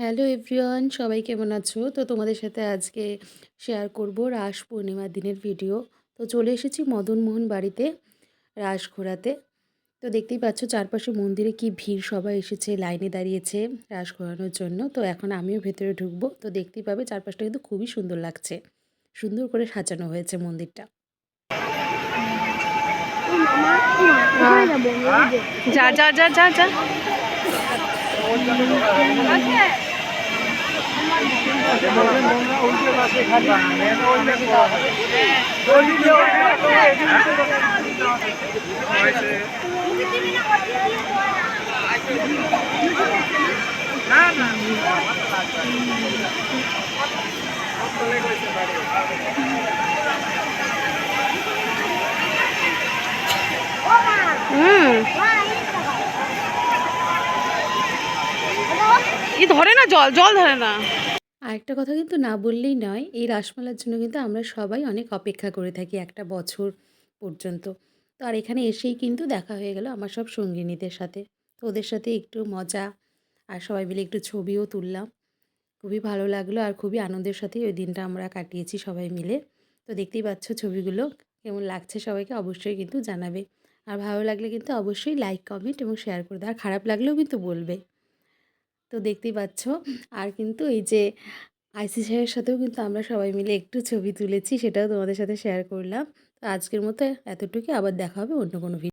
Hello everyone সবাই কেমন আছো? তো তোমাদের সাথে আজকে শেয়ার করব রাস পূর্ণিমার দিনের ভিডিও তো চলে এসেছি মদনমোহন বাড়িতে রাস ঘোরাতে। তো দেখতেই পাচ্ছ চারপাশে মন্দিরে কি ভিড় সবাই এসেছে লাইনে দাঁড়িয়েছে রাস ঘোরানোর জন্য। তো এখন আমিও ভেতরে ঢুকবো। তো দেখতেই পাবে চারপাশটা কিন্তু খুবই সুন্দর লাগছে। সুন্দর করে সাজানো হয়েছে মন্দিরটা। যা যা যা যা যা। ই ধরে না জল জল ধরে না। আরেকটা কথা কিন্তু না বললেই নয়, এই রাসমেলার জন্য কিন্তু আমরা সবাই অনেক অপেক্ষা করে থাকি একটা বছর পর্যন্ত। তো আর এখানে এসেই কিন্তু দেখা হয়ে গেল আমার সব সঙ্গিনীদের সাথে। তো ওদের সাথে একটু মজা আর সবাই মিলে একটু ছবিও তুললাম। খুবই ভালো লাগল আর খুবই আনন্দের সাথেই ওই দিনটা আমরা কাটিয়েছি সবাই মিলে। তো দেখতেই পাচ্ছ ছবিগুলো কেমন লাগছে সবাইকে অবশ্যই কিন্তু জানাবে। আর ভালো লাগলে কিন্তু অবশ্যই লাইক কমেন্ট এবং শেয়ার করে দেয় আর খারাপ লাগলেও কিন্তু বলবে। তো দেখতেই পাচ্ছ। আর কিন্তু এই যে আইসি সাহেবের সাথেও কিন্তু আমরা সবাই মিলে একটু ছবি তুলেছি, সেটাও তোমাদের সাথে শেয়ার করলাম। তো আজকের মতো এতটুকু আবার দেখা হবে অন্য কোনো ভিডিও